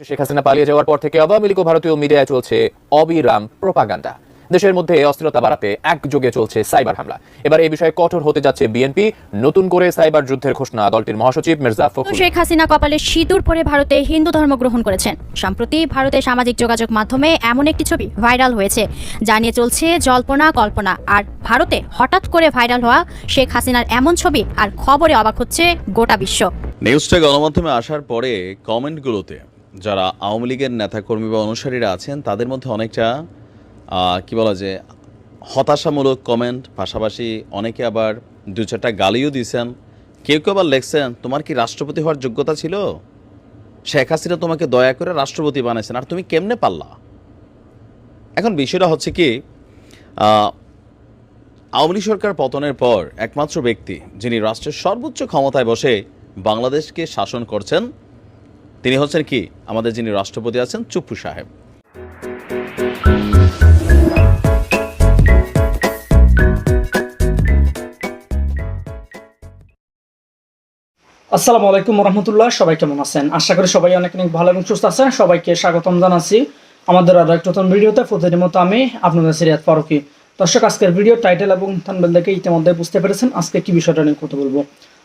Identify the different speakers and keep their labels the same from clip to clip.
Speaker 1: শেখ হাসিনা পালিয়ে যাওয়ার পর থেকে আওয়ামী লীগ ও ভারতীয় মিডিয়ায় চলছে অবিরাম প্রোপাগান্ডা। দেশের মধ্যে অস্থিরতা বাড়াতে একযোগে চলছে সাইবার হামলা। এবার এই বিষয়ে কঠোর হতে যাচ্ছে বিএনপি। নতুন করে সাইবার যুদ্ধের ঘোষণা দলটির মহাসচিব মির্জা ফখরুল।
Speaker 2: শেখ হাসিনা কপালে সিঁদুর পরে ভারতে হিন্দু ধর্ম গ্রহণ করেছেন। সম্প্রতি ভারতের সামাজিক যোগাযোগ মাধ্যমে এমন একটি ছবি ভাইরাল হয়েছে জানিয়ে চলছে জল্পনা কল্পনা। আর ভারতে হঠাৎ করে ভাইরাল হওয়া শেখ হাসিনার এমন ছবি আর খবরে অবাক হচ্ছে গোটা বিশ্ব।
Speaker 3: নিউজটা গণমাধ্যমে আসার পরে কমেন্টগুলোতে যারা আওয়ামী লীগের নেতাকর্মী বা অনুসারীরা আছেন, তাদের মধ্যে অনেকটা কি বলা যে হতাশামূলক কমেন্ট পাশাপাশি অনেকে আবার দু চারটা গালিও দিয়েছেন কেউ কেউ আবার লেখছেন, তোমার কি রাষ্ট্রপতি হওয়ার যোগ্যতা ছিল? শেখ হাসিনা তোমাকে দয়া করে রাষ্ট্রপতি বানাইছেন, আর তুমি কেমনে পারলা? এখন বিষয়টা হচ্ছে কি আওয়ামী লীগ সরকার পতনের পর একমাত্র ব্যক্তি যিনি রাষ্ট্রের সর্বোচ্চ ক্ষমতায় বসে বাংলাদেশকে শাসন করছেন তিনি হচ্ছেন কি? আমাদের যিনি রাষ্ট্রপতি আছেন চুপ্পু সাহেব।
Speaker 4: আসসালামু আলাইকুম রহমতুল্লাহ সবাই কেমন আছেন? আশা করি সবাই অনেক অনেক ভালো এবং সুস্থ আছেন। সবাইকে স্বাগতম জানাচ্ছি আমাদের আরও একটা নতুন ভিডিওতে। প্রতিদিনের মতো আমি আপনাদের সিরিয়াত ফারুকি। দর্শক, আজকের ভিডিও টাইটেল এবং থানবেল দেখে ইতিমধ্যে বুঝতে পেরেছেন আজকে কি বিষয়টা নিয়ে কথা বলব।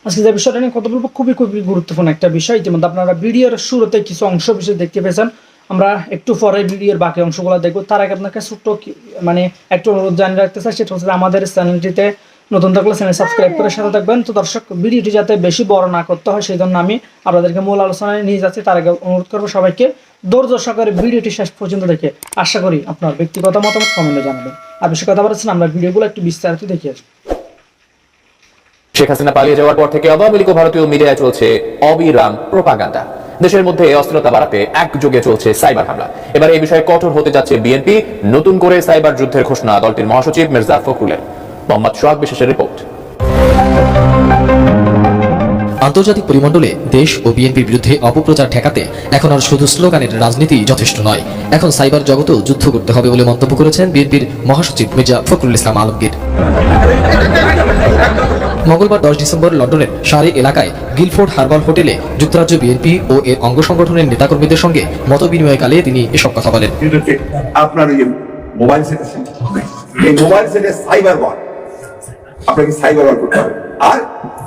Speaker 4: আজকে যে বিষয়টা নিয়ে কথা বলব, খুবই খুবই গুরুত্বপূর্ণ একটা বিষয়। ইতিমধ্যে আপনারা ভিডিওর শুরুতে কিছু অংশ বিশেষ দেখতে পেয়েছেন। আমরা একটু পরে ভিডিওর বাকি অংশগুলো দেখব। তার আগে আপনাকে ছোট্ট মানে একটু অনুরোধ জানিয়ে রাখতে চাই, সেটা হচ্ছে আমাদের চ্যানেলটিতে নতুন থাকলে চ্যানেল সাবস্ক্রাইব করে সাথে থাকবেন। তো দর্শক, ভিডিওটি যাতে বেশি বড় না করতে হয় সেই জন্য আমি আপনাদেরকে মূল আলোচনায় নিয়ে যাচ্ছি। তার আগে অনুরোধ করব সবাইকে ধৈর্য সহকারে ভিডিওটি শেষ পর্যন্ত দেখে আশা করি আপনার ব্যক্তিগত মতামত কমেন্টে জানাবেন। আর বেশি কথা বলেছেন আমরা ভিডিওগুলো একটু বিস্তারিত দেখে আসব
Speaker 1: শেখ হাসিনা পালিয়ে যাওয়ার পর থেকে আওয়ামী লীগ ভারতীয় মিডিয়ায় চলছে অবিরাম প্রোপাগান্ডা। দেশের মধ্যে অস্থিরতা বাড়াতে একযোগে চলছে সাইবার হামলা। এবার এই বিষয়ে কঠোর হতে যাচ্ছে বিএনপি। নতুন করে সাইবার যুদ্ধের ঘোষণা দলটির মহাসচিব মির্জা ফখরুলের। মোহাম্মদ সোহাগ বিশেষের রিপোর্ট।
Speaker 5: আন্তর্জাতিক পরিমণ্ডলে দেশ ও বিএনপির বিরুদ্ধে অপপ্রচার ঠেকাতে এখন আর শুধু স্লোগানের রাজনীতি যথেষ্ট নয়। এখন সাইবার জগতেও যুদ্ধ করতে হবে বলে মন্তব্য করেছেন বিএনপির মহাসচিব মির্জা ফখরুল ইসলাম আলমগীর। মঙ্গলবার দশ ডিসেম্বর লন্ডনের সারে এলাকায় গিলফোর্ড হারবার হোটেলে যুক্তরাজ্য বিএনপি ও এর অঙ্গ সংগঠনের নেতাকর্মীদের সঙ্গে মতবিনিময়কালে তিনি এসব কথা বলেন।
Speaker 6: আপনার মোবাইল এই মোবাইল সেটে সাইবার ওয়ার। আপনাকে সাইবার ওয়ার করতে হবে। আর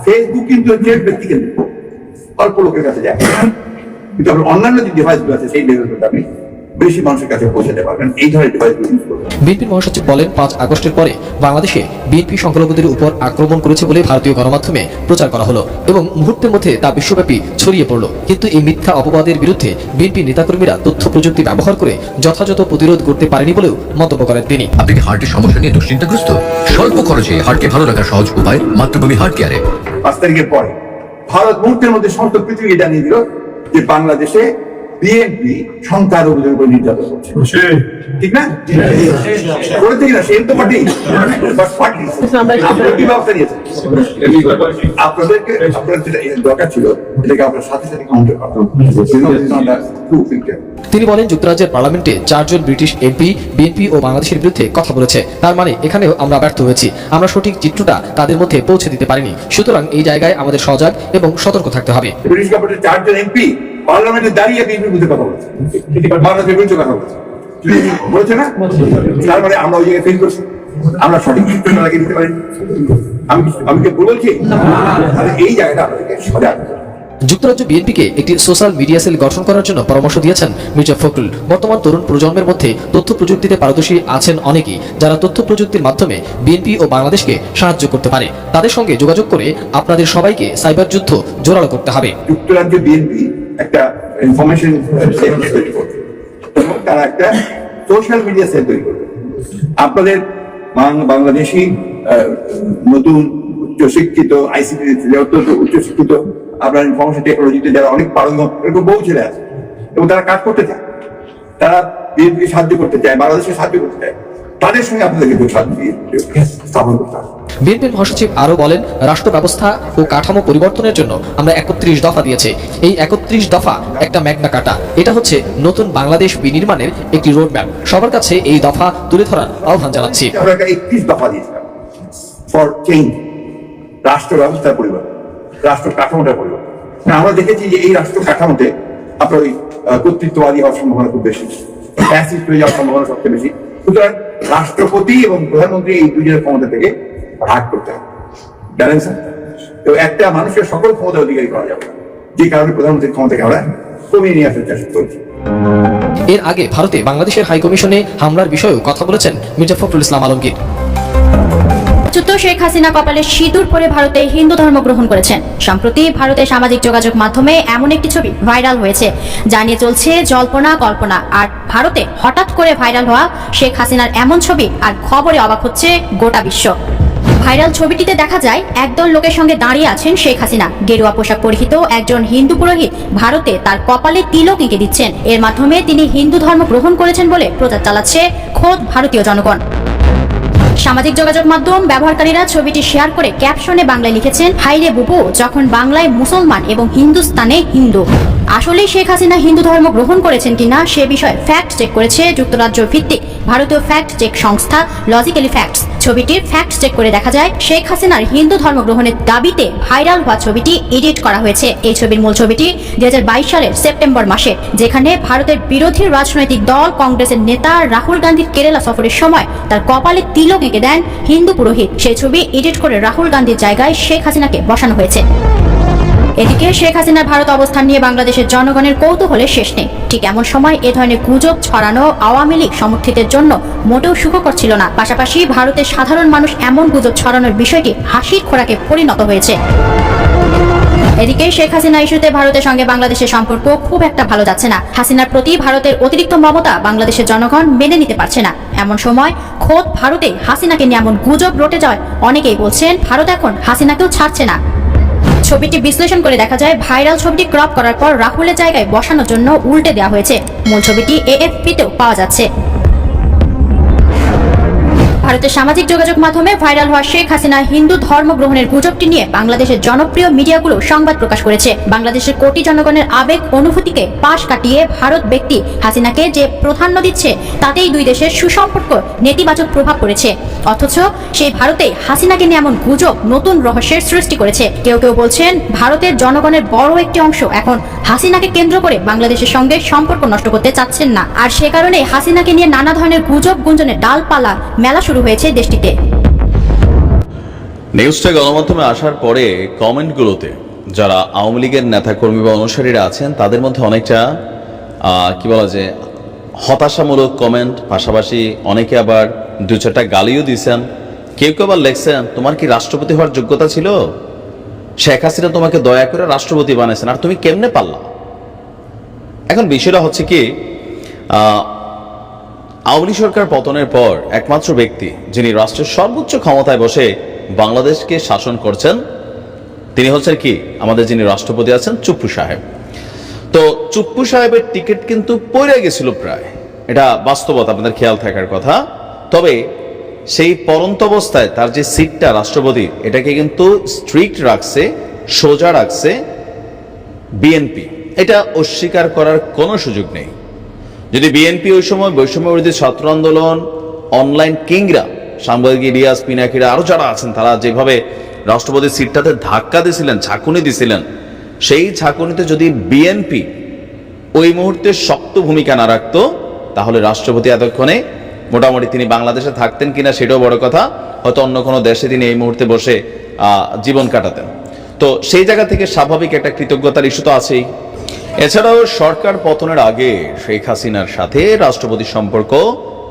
Speaker 6: ফেসবুক কিন্তু হচ্ছে ব্যক্তি কেন্দ্রিক অল্প লোকের কাছে যায়। কিন্তু আপনার অন্যান্য যে ডিভাইসগুলো আছে, সেই ডিভাইসগুলো আপনি বেশি মানুষের কাছে পৌঁছাতে পারবেন। এই ধরনের ডিভাইসগুলো ইউজ করবেন।
Speaker 5: বিএনপির মহাসচিব বলেন পাঁচ আগস্টের পরে বাংলাদেশে বিএনপি সংখ্যালঘুদের উপর আক্রমণ করেছে বলে ভারতীয় গণমাধ্যমে প্রচার করা হলো এবং মুহূর্তের মধ্যে তা বিশ্বব্যাপী ছড়িয়ে পড়ল। কিন্তু এই মিথ্যা অপবাদের বিরুদ্ধে বিএনপি নেতাকর্মীরা তথ্য প্রযুক্তি ব্যবহার করে যথাযথ প্রতিরোধ করতে পারেনি বলেও মন্তব্য করেন তিনি।
Speaker 7: আপনি কি হার্টের সমস্যা নিয়ে দুশ্চিন্তাগ্রস্ত? স্বল্প খরচে হার্টকে ভালো রাখার সহজ উপায় মাতৃভূমি হার্ট কেয়ারে।
Speaker 6: পাঁচ তারিখের পরে ভারত মুহূর্তের মধ্যে সমস্ত পৃথিবীকে জানিয়ে দিল যে বাংলাদেশে বিএনপি সংখ্যালঘুদের নির্যাতন করছে। ঠিক না? করেছে কিনা সেম তো পার্টি পার্টি কি ব্যবস্থা নিয়েছেন। আপনাদেরকে আপনার যেটা দরকার ছিল এটাকে আপনার সাথে সাথে কাউন্টার করা।
Speaker 5: তিনি বলেন যুক্তরাজ্যের পার্লামেন্টে চারজন ব্রিটিশ এমপি বিএনপি ও বাংলাদেশের বিরুদ্ধে কথা বলেছে। তার মানে এখানেও আমরা ব্যর্থ হয়েছি। আমরা সঠিক চিত্রটা তাদের মধ্যে পৌঁছে দিতে পারিনি। সুতরাং এই জায়গায় আমাদের সজাগ এবং সতর্ক থাকতে হবে।
Speaker 6: ব্রিটিশ গভর্নমেন্টের চারজন এমপি পার্লামেন্টে দাঁড়িয়ে বিএনপির বিরুদ্ধে কথা বলেছে। বাংলাদেশের বিরুদ্ধে কথা বলেছে। বলেছে না? তার মানে আমরা ওই জায়গায় ফেল করছি। আমরা সঠিক চিত্রটা দিতে পারি? আমি আমি কি বলছি? এই জায়গাটা সজাগ।
Speaker 5: যুক্তরাজ্য বিএনপিকে একটি সোশ্যাল মিডিয়া সেল গঠন করার জন্য পরামর্শ দিয়েছেন মির্জা ফখরুল। বর্তমান তরুণ প্রজন্মের মধ্যে তথ্য প্রযুক্তিতে পারদর্শী আছেন অনেকেই যারা তথ্য প্রযুক্তির মাধ্যমে বিএনপি ও বাংলাদেশকে সাহায্য করতে পারে। তাদের সঙ্গে যোগাযোগ করে আপনাদের সবাইকে সাইবার যুদ্ধ জোরালো করতে হবে।
Speaker 6: যুক্তরাজ্য বিএনপি একটা ইনফরমেশন তৈরি একটা সোশ্যাল মিডিয়া সেল তৈরি করবে। আপনাদের বাংলাদেশি নতুন উচ্চশিক্ষিত আইসিটি অত্যন্ত উচ্চশিক্ষিত, আপনার ইনফরমেশন টেকনোলজিতে যারা অনেক পারঙ্গম এরকম বহু ছেলে আছে। এবং তারা কাজ করতে চায়। তারা বিএনপিকে সাহায্য করতে চায়, বাংলাদেশকে সাহায্য করতে চায়। তাদের সঙ্গে আপনাদেরকে সাহায্য স্থাপন করতে হবে।
Speaker 5: বিএনপির মহাসচিব আরও বলেন, রাষ্ট্র ব্যবস্থা ও কাঠামো পরিবর্তনের জন্য আমরা একত্রিশ দফা দিয়েছে। এই একত্রিশ দফা একটা ম্যাগনা কাটা। এটা হচ্ছে নতুন বাংলাদেশ বিনির্মাণের একটি রোডম্যাপ। সবার কাছে এই দফা তুলে ধরার আহ্বান জানাচ্ছি।
Speaker 6: রাষ্ট্র ব্যবস্থার পরিবর্তন। রাষ্ট্র কাঠামোটার পরিবর্তন। আমরা দেখেছি যে এই রাষ্ট্র কাঠামোতে আপনার ওই কর্তৃত্ববাদী হওয়ার সম্ভাবনা খুব বেশি। ফ্যাসিস্ট হয়ে যাওয়ার সম্ভাবনা সবচেয়ে বেশি। সুতরাং রাষ্ট্রপতি এবং প্রধানমন্ত্রী এই দুজনের ক্ষমতা থেকে ভাগ করতে হবে। জানেন স্যার তো একটা মানুষের সকল ক্ষমতা অধিকারী করা যাবে। না। যে কারণে প্রধানমন্ত্রীর ক্ষমতাকে আমরা কমিয়ে নিয়ে আসার চেষ্টা করছি।
Speaker 5: এর আগে ভারতে বাংলাদেশের হাইকমিশনে হামলার বিষয়েও কথা বলেছেন মির্জা ফখরুল ইসলাম আলমগীর।
Speaker 2: শেখ হাসিনা কপালে সিঁদুর পরে ভারতে হিন্দু ধর্ম গ্রহণ করেছেন। সম্প্রতি ভারতের সামাজিক যোগাযোগ মাধ্যমে এমন একটি ছবি ভাইরাল হয়েছে যা নিয়ে চলছে জল্পনা কল্পনা। আর ভারতে হঠাৎ করে ভাইরাল হওয়া শেখ হাসিনার এমন ছবি আর খবরে অবাক হচ্ছে গোটা বিশ্ব। ভাইরাল ছবিটিতে দেখা যায়, একদল লোকের সঙ্গে দাঁড়িয়ে আছেন শেখ হাসিনা। গেরুয়া পোশাক পরিহিত একজন হিন্দু পুরোহিত ভারতে তার কপালে তিলক এঁকে দিচ্ছেন। এর মাধ্যমে তিনি হিন্দু ধর্ম গ্রহণ করেছেন বলে প্রচার চালাচ্ছে খোদ ভারতীয় জনগণ। সামাজিক যোগাযোগ মাধ্যম ব্যবহারকারীরা ছবিটি শেয়ার করে ক্যাপশনে বাংলায় লিখেছেন হাইরে বুবু, যখন বাংলায় মুসলমান এবং হিন্দুস্তানে হিন্দু। আসলে শেখ হাসিনা হিন্দু ধর্ম গ্রহণ করেছেন কিনা সে বিষয়ে ফ্যাক্ট চেক করেছে যুক্তরাজ্য ভিত্তিক ভারতীয় ফ্যাক্ট চেক সংস্থা লজিক্যালি ফ্যাক্টস। ছবিটির ফ্যাক্ট চেক করে দেখা যায়, শেখ হাসিনার হিন্দু ধর্ম গ্রহণের দাবিতে ভাইরাল হওয়া ছবিটি এডিট করা হয়েছে। এই ছবির মূল ছবিটি দুই হাজার বাইশ সালের সেপ্টেম্বর মাসে, যেখানে ভারতের বিরোধী রাজনৈতিক দল কংগ্রেসের নেতা রাহুল গান্ধীর কেরালা সফরের সময় তার কপালে তিলক এঁকে দেন হিন্দু পুরোহিত। সেই ছবি এডিট করে রাহুল গান্ধীর জায়গায় শেখ হাসিনাকে বসানো হয়েছে। এদিকে শেখ হাসিনার ভারত অবস্থান নিয়ে বাংলাদেশের জনগণের কৌতূহলের শেষ নেই। ঠিক এমন সময় এ ধরনের গুজব ছড়ানো আওয়ামী লীগ সমর্থিতের জন্য মোটেও সুখকর ছিল না। পাশাপাশি ভারতের সাধারণ মানুষ এমন গুজব ছড়ানোর বিষয়টি হাসির খোরাকে পরিণত হয়েছে। এদিকে শেখ হাসিনা ইস্যুতে ভারতের সঙ্গে বাংলাদেশের সম্পর্ক খুব একটা ভালো যাচ্ছে না। হাসিনার প্রতি ভারতের অতিরিক্ত মমতা বাংলাদেশের জনগণ মেনে নিতে পারছে না। এমন সময় খোদ ভারতে হাসিনাকে নিয়ে এমন গুজব রটে যায় অনেকেই বলছেন, ভারত এখন হাসিনাকেও ছাড়ছে না। ছবিটি বিশ্লেষণ করে দেখা যায়, ভাইরাল ছবিটি ক্রপ করার পর রাহুলের জায়গায় বসানোর জন্য উল্টে দেওয়া হয়েছে। মূল ছবিটি এএফপিতেও পাওয়া যাচ্ছে। ভারতের সামাজিক যোগাযোগ মাধ্যমে ভাইরাল হওয়া শেখ হাসিনা হিন্দু ধর্ম গ্রহণের গুজবটি নিয়ে বাংলাদেশের জনপ্রিয় মিডিয়াগুলো সংবাদ প্রকাশ করেছে। বাংলাদেশের কোটি জনগণের আবেগ অনুভূতিকে পাশ কাটিয়ে ভারত ব্যক্তি হাসিনাকে যে প্রাধান্য দিচ্ছে, তাতেই দুই দেশের সুসম্পর্ক নেতিবাচক প্রভাব পড়েছে। অথচ সেই ভারতে হাসিনাকে নিয়ে এমন গুজব নতুন রহস্যের সৃষ্টি করেছে। কেউ কেউ বলছেন, ভারতের জনগণের বড় একটি অংশ এখন হাসিনাকে কেন্দ্র করে বাংলাদেশের সঙ্গে সম্পর্ক নষ্ট করতে চাচ্ছেন না। আর সে কারণে হাসিনাকে নিয়ে নানা ধরনের গুজব গুঞ্জনে ডালপালা, মেলা শুরু হয়েছে দেশটিতে।
Speaker 3: নিউজটা গণমাধ্যমে আসার পরে কমেন্টগুলোতে যারা আওয়ামী লীগের নেতাকর্মী বা অনুসারীরা আছেন, তাদের মধ্যে অনেকটা কি বলা যায়, হতাশামূলক কমেন্ট, পাশাপাশি অনেকে আবার দু চারটা গালিও দিয়েছেন। কেউ কেউ আবার লেখছেন, তোমার কি রাষ্ট্রপতি হওয়ার যোগ্যতা ছিল? শেখ হাসিনা তোমাকে দয়া করে রাষ্ট্রপতি বানিয়েছেন, আর তুমি কেমনে পারলা? এখন বিষয়টা হচ্ছে কি আওয়ামী সরকার পতনের পর একমাত্র ব্যক্তি, যিনি রাষ্ট্রের সর্বোচ্চ ক্ষমতায় বসে বাংলাদেশকে শাসন করছেন, তিনি হচ্ছেন কি? আমাদের যিনি রাষ্ট্রপতি আছেন চুপ্পু সাহেব। তো চুপ্পু সাহেবের টিকিট কিন্তু পড়ে গেছিল প্রায়। এটা বাস্তবতা, আপনাদের খেয়াল থাকার কথা। তবে সেই পরন্ত অবস্থায় তার যে সিটটা রাষ্ট্রপতি, এটাকে কিন্তু স্ট্রিক্ট রাখছে, সোজা রাখছে বিএনপি। এটা অস্বীকার করার কোনো সুযোগ নেই। যদি বিএনপি ওই সময় বৈষম্য বিরোধী ছাত্র আন্দোলন অনলাইন কিংরা, সাংবাদিক ইলিয়াস, পিনাকিরা আরও যারা আছেন, তারা যেভাবে রাষ্ট্রপতির সিটটাতে ধাক্কা দিয়েছিলেন, ঝাঁকুনি দিছিলেন সেই ঝাঁকুনিতে যদি বিএনপি ওই মুহূর্তে শক্ত ভূমিকা না রাখতো, তাহলে রাষ্ট্রপতি এতক্ষণে মোটামুটি তিনি বাংলাদেশে থাকতেন কিনা সেটাও বড় কথা, হয়তো অন্য কোনো দেশে তিনি এই মুহূর্তে বসে জীবন কাটাতেন। তো সেই জায়গা থেকে স্বাভাবিক একটা কৃতজ্ঞতার ইস্যু তো আছেই। এছাড়াও সরকার পতনের আগে শেখ হাসিনার সাথে রাষ্ট্রপতির সম্পর্ক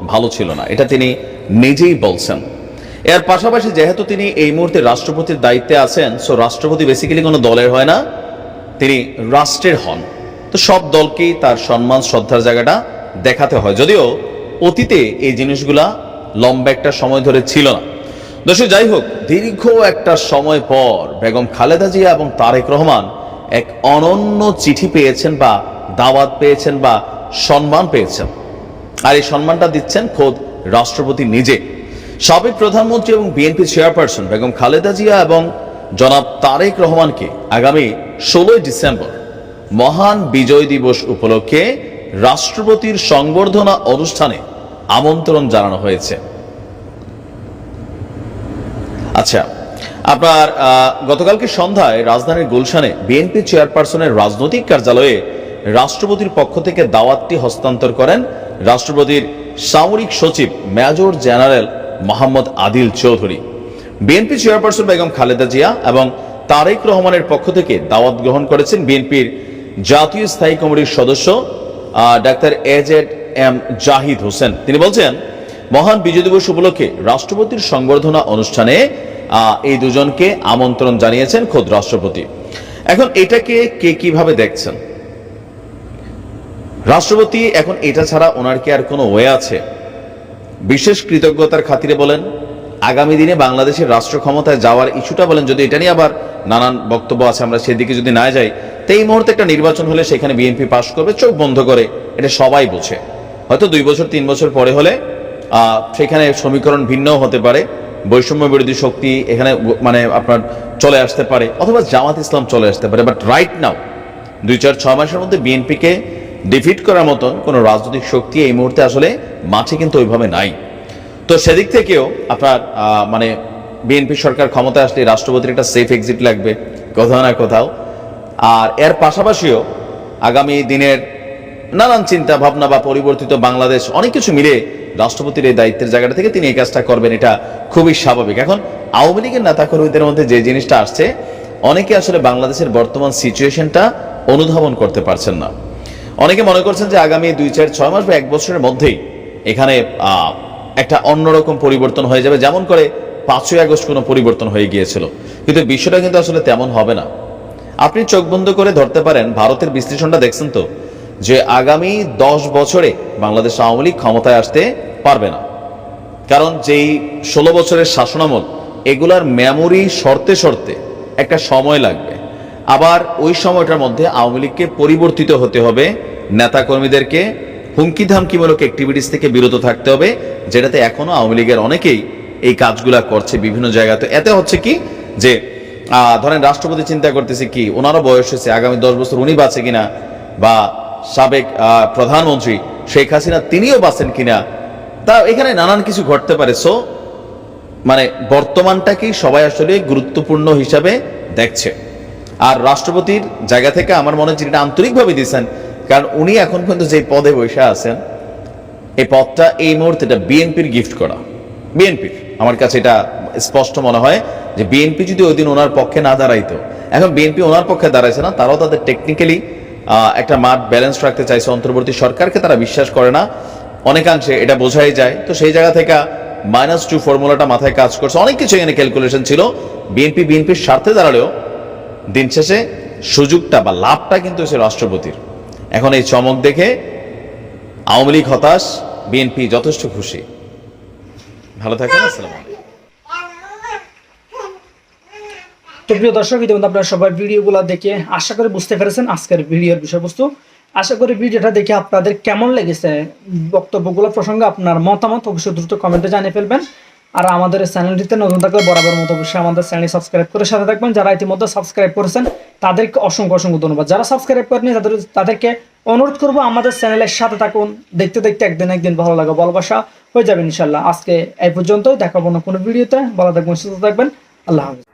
Speaker 3: ভালো ছিল না। এটা তিনি নিজেই বলছেন। এর পাশাপাশি যেহেতু তিনি এই মুহূর্তে রাষ্ট্রপতির দায়িত্বে আছেন সো রাষ্ট্রপতি বেসিক্যালি কোনো দলের হয় না, তিনি রাষ্ট্রের হন। তো সব দলকেই তার সম্মান, শ্রদ্ধার জায়গাটা দেখাতে হয়। যদিও অতীতে এই জিনিসগুলা লম্বা একটা সময় ধরে ছিল না। দর্শক, যাই হোক, দীর্ঘ একটা সময় পর বেগম খালেদা জিয়া এবং তারেক রহমান এক অনন্য চিঠি পেয়েছেন বা দাওয়াত পেয়েছেন বা সম্মান পেয়েছেন। আর এই সম্মানটা দিচ্ছেন খোদ রাষ্ট্রপতি নিজে। সাবেক প্রধানমন্ত্রী এবং বিএনপি চেয়ারপারসন বেগম খালেদা জিয়া এবং জনাব তারেক রহমানকে আগামী ষোলোই ডিসেম্বর মহান বিজয় দিবস উপলক্ষে রাষ্ট্রপতির সংবর্ধনা অনুষ্ঠানে আমন্ত্রণ জানানো হয়েছে। আচ্ছা আপনার গতকালকে সন্ধ্যায় রাজধানীর গুলশানে বিএনপি চেয়ারপারসনের রাজনৈতিক কার্যালয়ে রাষ্ট্রপতির পক্ষ থেকে দাওয়াতটি হস্তান্তর করেন রাষ্ট্রপতির সামরিক সচিব major general Mohammad Adil Chowdhury. BNP chairperson Begum Khaleda Zia এবং তারেক রহমানের পক্ষ থেকে দাওয়াত গ্রহণ করেছেন বিএনপির জাতীয় স্থায়ী কমিটির সদস্য doctor A Z M Zahid Hossain. তিনি বলছেন, মহান বিজয় দিবস উপলক্ষে রাষ্ট্রপতির সংবর্ধনা অনুষ্ঠানে এই দুজনকে আমন্ত্রণ জানিয়েছেন খোদ রাষ্ট্রপতি। এখন এটাকে কে কীভাবে দেখছেন? রাষ্ট্রপতি এখন এটা ছাড়া ওনার কি আর কোনো ওয়ে আছে? বিশেষ কৃতজ্ঞতার খাতিরে বলেন, আগামী দিনে বাংলাদেশের রাষ্ট্র ক্ষমতায় যাওয়ার ইস্যুটা বলেন, যদি এটা নিয়ে আবার নানান বক্তব্য আছে, আমরা সেদিকে যদি না যাই, তো এই মুহূর্তে একটা নির্বাচন হলে সেখানে বিএনপি পাশ করবে, চোখ বন্ধ করে, এটা সবাই বোঝে। হয়তো দুই বছর, তিন বছর পরে হলে সেখানে সমীকরণ ভিন্নও হতে পারে বৈষম্য বিরোধী শক্তি এখানে মানে আপনার চলে আসতে পারে, অথবা জামাত ইসলাম চলে আসতে পারে বাট রাইট নাও দুই চার ছয় মাসের মধ্যে বিএনপিকে ডিফিট করার মতন কোনো রাজনৈতিক শক্তি এই মুহূর্তে আসলে মাঠে কিন্তু ওইভাবে নাই। তো সেদিক থেকেও আপনার মানে বিএনপি সরকার ক্ষমতায় আসলে রাষ্ট্রপতির একটা সেফ এক্সিট লাগবে, কোথাও না কোথাও। আর এর পাশাপাশিও আগামী দিনের নানান চিন্তা ভাবনা বা পরিবর্তিত বাংলাদেশ, অনেক কিছু মিলে রাষ্ট্রপতির এই দায়িত্বের জায়গাটা থেকে তিনি এই কাজটা করবেন, এটা খুবই স্বাভাবিক। এখন আওয়ামী লীগের নেতা কর্মীদের মধ্যে যে জিনিসটা আসছে, অনেকে আসলে বাংলাদেশের বর্তমান সিচুয়েশনটা অনুধাবন করতে পারছেন না। অনেকে মনে করছেন যে আগামী দুই, চার, ছয় মাস বা এক বছরের মধ্যেই এখানে একটা অন্যরকম পরিবর্তন হয়ে যাবে। যেমন করে পাঁচই আগস্ট কোনো পরিবর্তন হয়ে গিয়েছিল। কিন্তু বিষয়টা কিন্তু আসলে তেমন হবে না। আপনি চোখ বন্ধ করে ধরতে পারেন, ভারতের বিশ্লেষণটা দেখছেন তো যে আগামী দশ বছরে বাংলাদেশ আওয়ামী লীগ ক্ষমতায় আসতে পারবে না। কারণ যেই ষোলো বছরের শাসনামল, এগুলার মেমোরি শর্তে শর্তে একটা সময় লাগবে। আবার ওই সময়টার মধ্যে আওয়ামী লীগকে পরিবর্তিত হতে হবে, নেতাকর্মীদেরকে হুমকি ধামকিমূলক অ্যাক্টিভিটিস থেকে বিরত থাকতে হবে, যেটাতে এখনও আওয়ামী লীগের অনেকেই এই কাজগুলা করছে বিভিন্ন জায়গাতে। এতে হচ্ছে কি যে ধরেন রাষ্ট্রপতি চিন্তা করতেছে কি, ওনারও বয়স হয়েছে, আগামী দশ বছর উনি বাঁচে কিনা, বা সাবেক প্রধানমন্ত্রী শেখ হাসিনা, তিনিও বাঁচেন কিনা, তা এখানে নানান কিছু ঘটতে পারে। সো মানে বর্তমানটাকেই সবাই আসলে গুরুত্বপূর্ণ হিসাবে দেখছে। আর রাষ্ট্রপতির জায়গা থেকে আমার মনে হচ্ছে এটা আন্তরিকভাবে দিয়েছেন, কারণ উনি এখন পর্যন্ত যে পদে বসে আছেন, এই পদটা এই মুহূর্তে এটা বিএনপির গিফট করা। বিএনপির, আমার কাছে এটা স্পষ্ট মনে হয় যে বিএনপি যদি ওই দিন ওনার পক্ষে না দাঁড়াইতো, এখন বিএনপি ওনার পক্ষে দাঁড়াইছে না, তারাও তাদের টেকনিক্যালি একটা মাঠ ব্যালেন্স রাখতে চাইছে অন্তর্বর্তী সরকারকে তারা বিশ্বাস করে না। অনেকাংশে এটা বোঝাই যায়। তো সেই জায়গা থেকে মাইনাস টু ফর্মুলাটা মাথায় কাজ করছে। অনেক কিছু এখানে ক্যালকুলেশন ছিল। বিএনপি বিএনপির স্বার্থে দাঁড়ালেও দিন শেষে সুযোগটা বা লাভটা কিন্তু হচ্ছে রাষ্ট্রপতির। এখন এই চমক দেখে আওয়ামী লীগ হতাশ বিএনপি যথেষ্ট খুশি। ভালো থাকেন আসসালামু আলাইকুম
Speaker 4: তো প্রিয় দর্শক ইতিমধ্যে আপনারা সবাই ভিডিওগুলো দেখে আশা করি বুঝতে পেরেছেন আজকের ভিডিওর বিষয়বস্তু। আশা করি ভিডিওটা দেখে আপনাদের কেমন লেগেছে বক্তব্যগুলো প্রসঙ্গে আপনার মতামত অবশ্যই দ্রুত কমেন্টে জানিয়ে ফেলবেন। আর আমাদের চ্যানেলটিতে নতুন থাকলে বরাবর মতো অবশ্যই আমাদের চ্যানেল সাবস্ক্রাইব করে সাথে থাকবেন। যারা ইতিমধ্যে সাবস্ক্রাইব করেছেন, তাদেরকে অসংখ্য অসংখ্য ধন্যবাদ। যারা সাবস্ক্রাইব করেনি তাদের তাদেরকে অনুরোধ করব আমাদের চ্যানেলের সাথে থাকুন। দেখতে দেখতে একদিন একদিন ভালো লাগে ভালোবাসা হয়ে যাবে ইনশাল্লাহ আজকে এই পর্যন্তই। দেখাবো না কোনো ভিডিওতে। ভালো থাকবেন, সুস্থ থাকবেন। আল্লাহ হাফিজ।